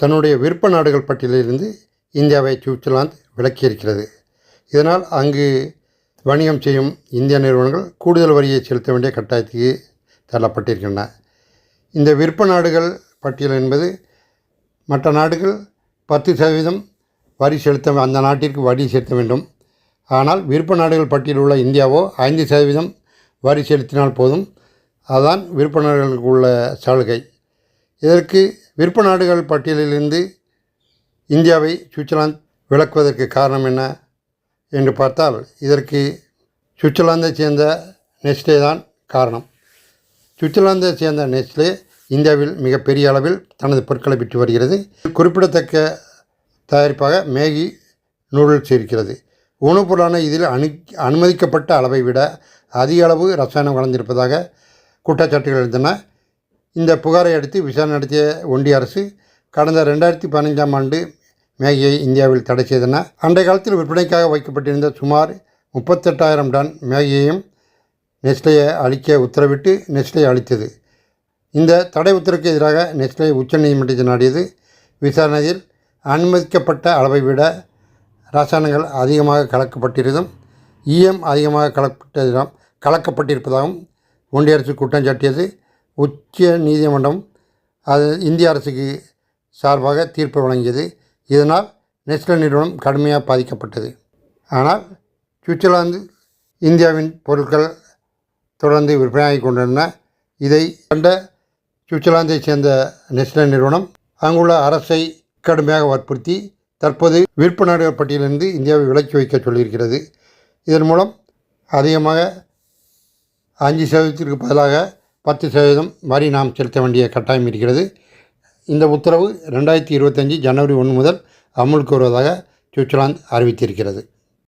தன்னுடைய விருப்ப நாடுகள் பட்டியலிலிருந்து இந்தியாவை சுவிட்சர்லாந்து விலக்கியிருக்கிறது. இதனால் அங்கு வணிகம் செய்யும் இந்திய நிறுவனங்கள் கூடுதல் வரியை செலுத்த வேண்டிய கட்டாயத்துக்கு தள்ளப்பட்டிருக்கின்றன. இந்த விருப்ப நாடுகள் பட்டியல் என்பது மற்ற நாடுகள் பத்து சதவீதம் வரி செலுத்த அந்த நாட்டிற்கு வரி செலுத்த வேண்டும். ஆனால் விருப்ப நாடுகள் பட்டியலில் உள்ள இந்தியாவோ ஐந்து சதவீதம் வரி செலுத்தினால் போதும். அதுதான் விருப்ப நாடுகளுக்கு உள்ள சலுகை. இதற்கு விருப்ப நாடுகள் பட்டியலிலிருந்து இந்தியாவை சுவிட்சர்லாந்து விளக்குவதற்கு காரணம் என்ன என்று பார்த்தால் இதற்கு சுவிட்சர்லாந்தை சேர்ந்த நெஸ்லே தான் காரணம். சுவிட்சர்லாந்தை சேர்ந்த நெஸ்லே இந்தியாவில் மிகப்பெரிய அளவில் தனது பொருட்களை விற்று வருகிறது. குறிப்பிடத்தக்க தயாரிப்பாக மேகி நூடுல்ஸ் இருக்கிறது. உணவுப் பொருளான இதில் அனு அனுமதிக்கப்பட்ட அளவை விட அதிக அளவு ரசாயனம் கலந்திருப்பதாக குற்றச்சாட்டுகள் இருந்தன இந்த புகாரை அடுத்து விசாரணை நடத்திய ஒன்றிய அரசு கடந்த ரெண்டாயிரத்தி பதினைஞ்சாம் ஆண்டு மேகியை இந்தியாவில் தடை செய்தன. அண்டை காலத்தில் விற்பனைக்காக வைக்கப்பட்டிருந்த சுமார் முப்பத்தெட்டாயிரம் டன் மேகியையும் நெஸ்லேயை அழிக்க உத்தரவிட்டு நெஸ்லே அளித்தது. இந்த தடை உத்தரவுக்கு எதிராக நெஸ்லே உச்சநீதிமன்றத்தை நாடியது. விசாரணையில் அனுமதிக்கப்பட்ட அளவை விட ரசாயனங்கள் அதிகமாக கலக்கப்பட்டிருந்தும் ஈயம் அதிகமாக கலப்பட்டதிடம் கலக்கப்பட்டிருப்பதாகவும் ஒன்றிய அரசு குற்றம் சாட்டியது. உச்ச நீதிமன்றம் அது இந்திய அரசுக்கு சார்பாக தீர்ப்பு வழங்கியது. இதனால் நெஸ்லே நிறுவனம் கடுமையாக பாதிக்கப்பட்டது. ஆனால் சுவிட்சர்லாந்து இந்தியாவின் பொருட்கள் தொடர்ந்து விற்பனையாகி கொண்டிருந்தன. இதை கண்ட சுவிட்சர்லாந்தை சேர்ந்த நெஸ்லே நிறுவனம் அங்குள்ள அரசை கடுமையாக வற்புறுத்தி தற்போது விற்ப நாடுகள் பட்டியலிருந்து இந்தியாவை விலக்கி வைக்க சொல்லியிருக்கிறது. இதன் மூலம் அதிகமாக அஞ்சு சதவீதத்திற்கு பதிலாக பத்து சதவீதம் வரி நாம் செலுத்த வேண்டிய கட்டாயம் இருக்கிறது. இந்த உத்தரவு ரெண்டாயிரத்தி இருபத்தஞ்சி ஜனவரி ஒன்று முதல் அமுலுக்கு வருவதாக சுவிட்சர்லாந்து அறிவித்திருக்கிறது.